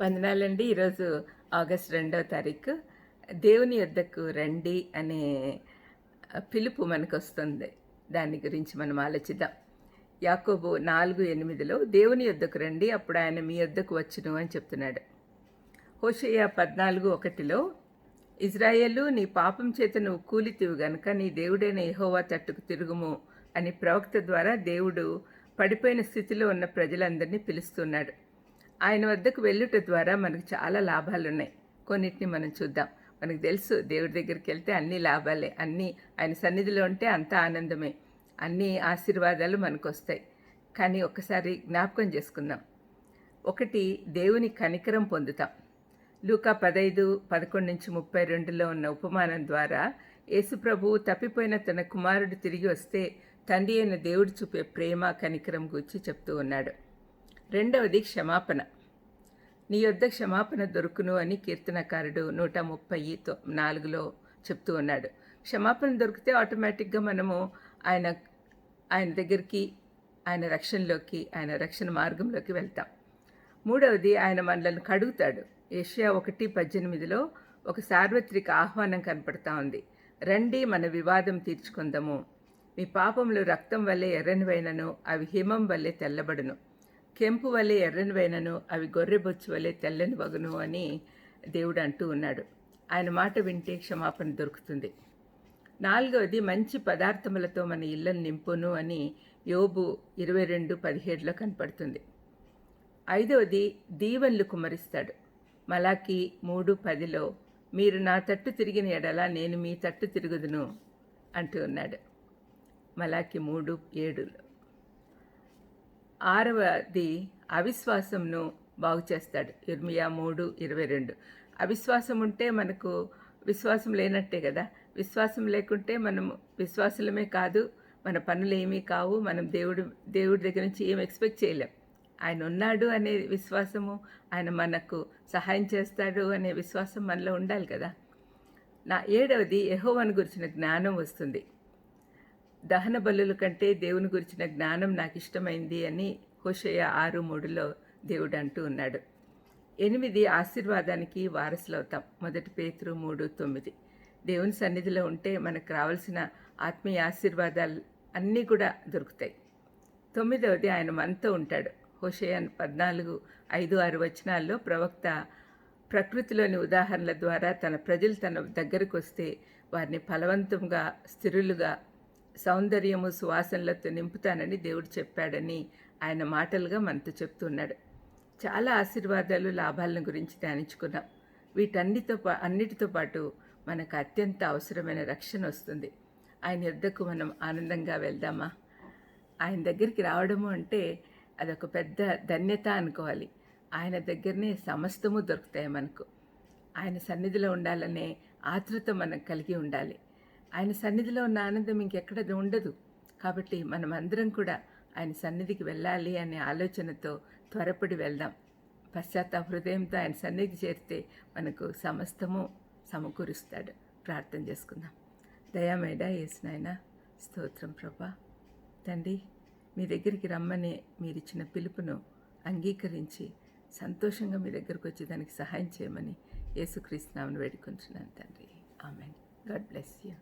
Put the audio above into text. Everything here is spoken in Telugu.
వందనాలండి. ఈరోజు ఆగస్ట్ రెండవ తారీఖు. దేవుని యొద్దకు రండి అనే పిలుపు మనకు వస్తుంది దాని గురించి మనం ఆలోచిద్దాం. యాకోబు నాలుగు ఎనిమిదిలో దేవుని యొద్దకు రండి అప్పుడు ఆయన మీ యొద్దకు వచ్చును అని చెప్తున్నాడు. హోషయ్య పద్నాలుగు ఒకటిలో ఇజ్రాయేలు నీ పాపం చేత నువ్వు కూలితివు గనుక నీ దేవుడైన ఎహోవా తట్టుకు తిరుగుము అని ప్రవక్త ద్వారా దేవుడు పడిపోయిన స్థితిలో ఉన్న ప్రజలందరినీ పిలుస్తున్నాడు. ఆయన వద్దకు వెళ్ళుట ద్వారా మనకు చాలా లాభాలు ఉన్నాయి కొన్నిటిని మనం చూద్దాం. మనకు తెలుసు దేవుడి దగ్గరికి వెళ్తే అన్ని లాభాలే. అన్నీ ఆయన సన్నిధిలో ఉంటే అంత ఆనందమే. అన్ని ఆశీర్వాదాలు మనకు వస్తాయి కానీ ఒకసారి జ్ఞాపకం చేసుకుందాం. ఒకటి దేవుని కనికరం పొందుతాం. లూకా పదైదు పదకొండు నుంచి ముప్పై రెండులో ఉన్న ఉపమానం ద్వారా యేసుప్రభువు తప్పిపోయిన తన కుమారుడు తిరిగి వస్తే తండ్రి అయిన దేవుడు చూపే ప్రేమ కనికరం గురించి చెప్తూ ఉన్నాడు. రెండవది క్షమాపణ. నీ యొద్ద క్షమాపణ దొరుకును అని కీర్తనకారుడు నూట ముప్పై తో నాలుగులో చెప్తూ ఉన్నాడు. క్షమాపణ దొరికితే ఆటోమేటిక్గా మనము ఆయన ఆయన దగ్గరికి ఆయన రక్షణలోకి ఆయన రక్షణ మార్గంలోకి వెళ్తాం. మూడవది ఆయన మనల్ని కడుగుతాడు. ఏషియా ఒకటి పద్దెనిమిదిలో ఒక సార్వత్రిక ఆహ్వానం కనపడతా ఉంది. రండి మన వివాదం తీర్చుకుందాము. మీ పాపములు రక్తం వల్లే ఎర్రనివైనను అవి హిమం వల్లే తెల్లబడును. కెంపు ఎర్రని ఎర్రనివైనను అవి గొర్రెబొచ్చు వలె తెల్లని వగను అని దేవుడు అంటూ ఉన్నాడు. ఆయన మాట వింటే క్షమాపణ దొరుకుతుంది. నాలుగవది మంచి పదార్థములతో మన ఇళ్ళను నింపును అని యోబు ఇరవై రెండు పదిహేడులో కనపడుతుంది. ఐదవది దీవెన్లు కుమరిస్తాడు మలాకి మూడు పదిలో మీరు నా తట్టు తిరిగిన ఎడల నేను మీ తట్టు తిరుగుదును అంటూ ఉన్నాడు. మలాకి మూడు ఏడులో. ఆరవది అవిశ్వాసంను బాగు చేస్తాడు. ఇర్మియా మూడు ఇరవై రెండు. అవిశ్వాసం ఉంటే మనకు విశ్వాసం లేనట్టే కదా. విశ్వాసం లేకుంటే మనం విశ్వాసులమే కాదు మన పనులు ఏమీ కావు మనం దేవుడు దేవుడి దగ్గర నుంచి ఏం ఎక్స్పెక్ట్ చేయలేం. ఆయన ఉన్నాడు అనే విశ్వాసము ఆయన మనకు సహాయం చేస్తాడు అనే విశ్వాసం మనలో ఉండాలి కదా. నా ఏడవది యెహోవాను గురించిన జ్ఞానం వస్తుంది. దహన బలుల కంటే దేవుని గురించిన జ్ఞానం నాకు ఇష్టమైంది అని హోషయ ఆరు మూడులో దేవుడు అంటూ ఉన్నాడు. ఎనిమిది ఆశీర్వాదానికి వారసులవుతాం. మొదటి పేతురు మూడు తొమ్మిది. దేవుని సన్నిధిలో ఉంటే మనకు రావాల్సిన ఆత్మీయ ఆశీర్వాదాలు అన్నీ కూడా దొరుకుతాయి. తొమ్మిదవది ఆయన మనతో ఉంటాడు. హోషయన్ పద్నాలుగు ఐదు ఆరు వచనాల్లో ప్రవక్త ప్రకృతిలోని ఉదాహరణల ద్వారా తన ప్రజలు తన దగ్గరకు వస్తే వారిని ఫలవంతంగా స్థిరులుగా సౌందర్యము సువాసనలతో నింపుతానని దేవుడు చెప్పాడని ఆయన మాటలుగా మనతో చెప్తున్నాడు. చాలా ఆశీర్వాదాలు లాభాలను గురించి ధ్యానించుకున్నాం. వీటన్నిటితో పా అన్నిటితో పాటు మనకు అత్యంత అవసరమైన రక్షణ వస్తుంది. ఆయన యుద్ధకు మనం ఆనందంగా వెళ్దామా? ఆయన దగ్గరికి రావడము అంటే అదొక పెద్ద ధన్యత అనుకోవాలి. ఆయన దగ్గరనే సమస్తము దొరుకుతాయి మనకు. ఆయన సన్నిధిలో ఉండాలనే ఆతృత మనం కలిగి ఉండాలి. ఆయన సన్నిధిలో ఉన్న ఆనందం ఇంకెక్కడ ఉండదు. కాబట్టి మనం అందరం కూడా ఆయన సన్నిధికి వెళ్ళాలి అనే ఆలోచనతో త్వరపడి వెళ్దాం. పశ్చాత్త హృదయంతో ఆయన సన్నిధి చేరితే మనకు సమస్తము సమకూరుస్తాడు. ప్రార్థన చేసుకుందాం. దయామేడ ఏసునాయన స్తోత్రం ప్రభా. తండ్రి మీ దగ్గరికి రమ్మని మీరిచ్చిన పిలుపును అంగీకరించి సంతోషంగా మీ దగ్గరకు వచ్చి దానికి సహాయం చేయమని యేసుక్రీస్తునామను వేడుకుంటున్నాను తండ్రి. ఆమెన్. God bless you.